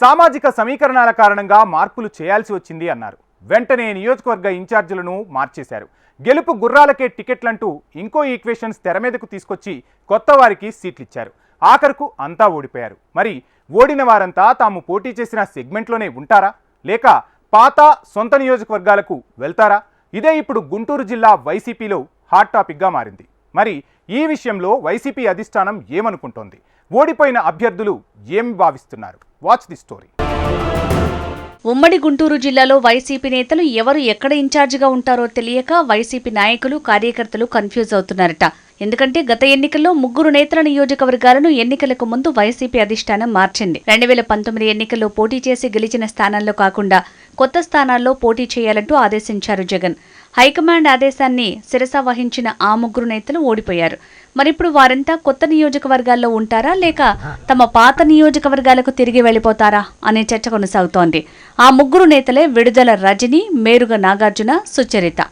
సామాజిక సమీకరణాల కారణంగా మార్పులు చేయాల్సి వచ్చింది అన్నారు. వెంటనే నియోజకవర్గ ఇన్ఛార్జీలను మార్చేశారు. గెలుపు గుర్రాలకే టికెట్లంటూ ఇంకో ఈక్వేషన్స్ తెర మీదకు తీసుకొచ్చి కొత్త వారికి సీట్లిచ్చారు. ఆఖరుకు అంతా ఓడిపోయారు. మరి ఓడిన వారంతా తాము పోటీ చేసిన సెగ్మెంట్లోనే ఉంటారా? లేక పాత సొంత నియోజకవర్గాలకు వెళ్తారా? ఇదే ఇప్పుడు గుంటూరు జిల్లా వైసీపీలో హాట్ టాపిక్గా మారింది. మరి ఈ విషయంలో వైసీపీ అధిష్టానం ఏమనుకుంటోంది? ఓడిపోయిన అభ్యర్థులు ఏమి భావిస్తున్నారు? వాచ్ ది స్టోరీ ఉమ్మడి గుంటూరు జిల్లాలో వైసీపీ నేతలు ఎవరు ఎక్కడ ఇన్ఛార్జిగా ఉంటారో తెలియక వైసీపీ నాయకులు కార్యకర్తలు కన్ఫ్యూజ్ అవుతున్నారట. ఎందుకంటే గత ఎన్నికల్లో ముగ్గురు నేతల నియోజకవర్గాలను ఎన్నికలకు ముందు వైసీపీ అధిష్టానం మార్చింది. రెండు వేల పంతొమ్మిది ఎన్నికల్లో పోటీ చేసి గెలిచిన స్థానాల్లో కాకుండా కొత్త స్థానాల్లో పోటీ చేయాలంటూ ఆదేశించారు జగన్. హైకమాండ్ ఆదేశాన్ని శిరస వహించిన ఆ ముగ్గురు నేతలు ఓడిపోయారు. మరిప్పుడు వారంతా కొత్త నియోజకవర్గాల్లో ఉంటారా లేక తమ పాత నియోజకవర్గాలకు తిరిగి వెళ్ళిపోతారా అనే చర్చ కొనసాగుతోంది. ఆ ముగ్గురు నేతలే విడుదల రజని మేరుగ నాగార్జున సుచరిత.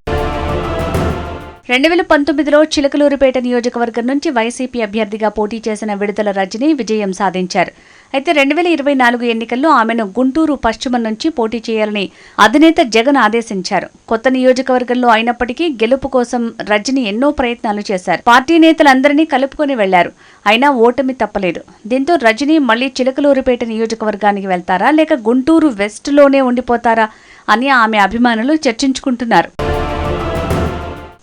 రెండు వేల పంతొమ్మిదిలో చిలకలూరుపేట నియోజకవర్గం నుంచి వైసీపీ అభ్యర్థిగా పోటీ చేసిన విడుదల రజని విజయం సాధించారు. అయితే రెండు వేల ఇరవై నాలుగు ఎన్నికల్లో ఆమెను గుంటూరు పశ్చిమ నుంచి పోటీ చేయాలని అధినేత జగన్ ఆదేశించారు. కొత్త నియోజకవర్గంలో అయినప్పటికీ గెలుపు కోసం రజని ఎన్నో ప్రయత్నాలు చేశారు. పార్టీ నేతలందరినీ కలుపుకొని వెళ్ళారు. అయినా ఓటమి తప్పలేదు. దీంతో రజని మళ్ళీ చిలకలూరుపేట నియోజకవర్గానికి వెళ్తారా లేక గుంటూరు వెస్ట్లోనే ఉండిపోతారా అని ఆమె అభిమానులు చర్చించుకుంటున్నారు.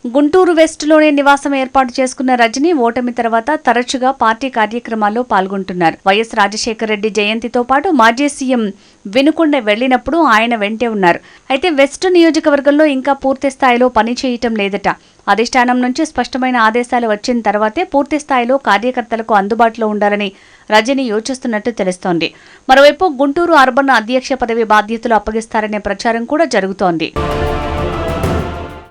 గుంటూరు వెస్ట్లోనే నివాసం ఏర్పాటు చేసుకున్న రజని ఓటమి తర్వాత తరచుగా పార్టీ కార్యక్రమాల్లో పాల్గొంటున్నారు. వైఎస్ రాజశేఖర రెడ్డి జయంతితో పాటు మాజీ సీఎం వినుకొండ వెళ్ళినప్పుడు ఆయన వెంటే ఉన్నారు. అయితే వెస్ట్ నియోజకవర్గంలో ఇంకా పూర్తి స్థాయిలో పని చేయటం లేదట. అధిష్టానం నుంచి స్పష్టమైన ఆదేశాలు వచ్చిన తర్వాతే పూర్తి స్థాయిలో కార్యకర్తలకు అందుబాటులో ఉండాలని రజని యోచిస్తున్నట్టు తెలుస్తోంది. మరోవైపు గుంటూరు అర్బన్ అధ్యక్ష పదవి బాధ్యతలు అప్పగిస్తారనే ప్రచారం కూడా జరుగుతోంది.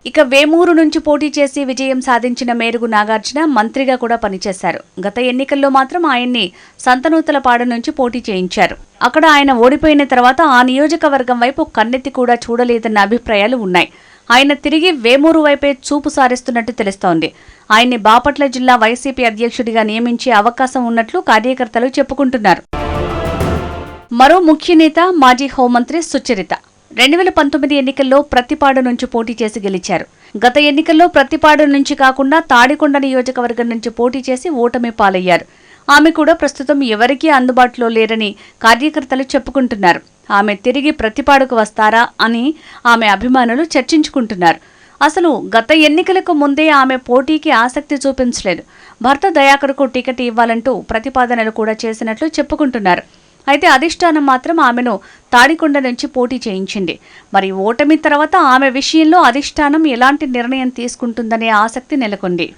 ఇక వేమూరు నుంచి పోటీ చేసి విజయం సాధించిన మేరుగు నాగార్జున మంత్రిగా కూడా పనిచేశారు. గత ఎన్నికల్లో మాత్రం ఆయన్ని సంతనూతలపాడు నుంచి పోటీ చేయించారు. అక్కడ ఆయన ఓడిపోయిన తర్వాత ఆ నియోజకవర్గం వైపు కన్నెత్తి కూడా చూడలేదన్న అభిప్రాయాలు ఉన్నాయి. ఆయన తిరిగి వేమూరు వైపే చూపు సారిస్తున్నట్టు తెలుస్తోంది. ఆయన్ని బాపట్ల జిల్లా వైసీపీ అధ్యక్షుడిగా నియమించే అవకాశం ఉన్నట్లు కార్యకర్తలు చెప్పుకుంటున్నారు. మరో ముఖ్య నేత మాజీ హోంమంత్రి సుచరిత. రెండు వేల పంతొమ్మిది ఎన్నికల్లో ప్రతిపాడు నుంచి పోటీ చేసి గెలిచారు. గత ఎన్నికల్లో ప్రతిపాడు నుంచి కాకుండా తాడికొండ నియోజకవర్గం నుంచి పోటీ చేసి ఓటమి పాలయ్యారు. ఆమె కూడా ప్రస్తుతం ఎవరికీ అందుబాటులో లేరని కార్యకర్తలు చెప్పుకుంటున్నారు. ఆమె తిరిగి ప్రతిపాడుకు వస్తారా అని ఆమె అభిమానులు చర్చించుకుంటున్నారు. అసలు గత ఎన్నికలకు ముందే ఆమె పోటీకి ఆసక్తి చూపించలేదు. భర్త దయాకర్కు టికెట్ ఇవ్వాలంటూ ప్రతిపాదనలు కూడా చేసినట్లు చెప్పుకుంటున్నారు. అయితే అధిష్టానం మాత్రం ఆమెను తాడికొండ నుంచి పోటీ చేయించింది. మరి ఓటమి తర్వాత ఆమె విషయంలో అధిష్టానం ఎలాంటి నిర్ణయం తీసుకుంటుందనే ఆసక్తి నెలకొంది.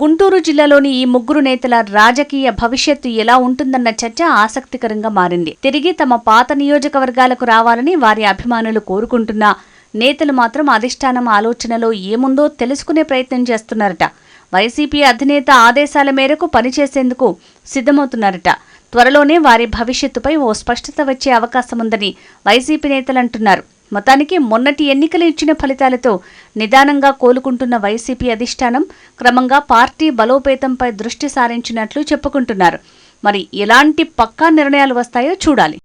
గుంటూరు జిల్లాలోని ఈ ముగ్గురు నేతల రాజకీయ భవిష్యత్తు ఎలా ఉంటుందన్న చర్చ ఆసక్తికరంగా మారింది. తిరిగి తమ పాత నియోజకవర్గాలకు రావాలని వారి అభిమానులు కోరుకుంటున్నా నేతలు మాత్రం అధిష్టానం ఆలోచనలో ఏముందో తెలుసుకునే ప్రయత్నం చేస్తున్నారట. వైసీపీ అధినేత ఆదేశాల మేరకు పనిచేసేందుకు సిద్ధమవుతున్నారట. త్వరలోనే వారి భవిష్యత్తుపై ఓ స్పష్టత వచ్చే అవకాశం ఉందని వైసీపీ నేతలు అంటున్నారు మొత్తానికి మొన్నటి ఎన్నికలు ఇచ్చిన ఫలితాలతో నిదానంగా కోలుకుంటున్న వైసీపీ అధిష్టానం క్రమంగా పార్టీ బలోపేతంపై దృష్టి సారించినట్లు చెప్పుకుంటున్నారు. మరి ఎలాంటి పక్కా నిర్ణయాలు వస్తాయో చూడాలి.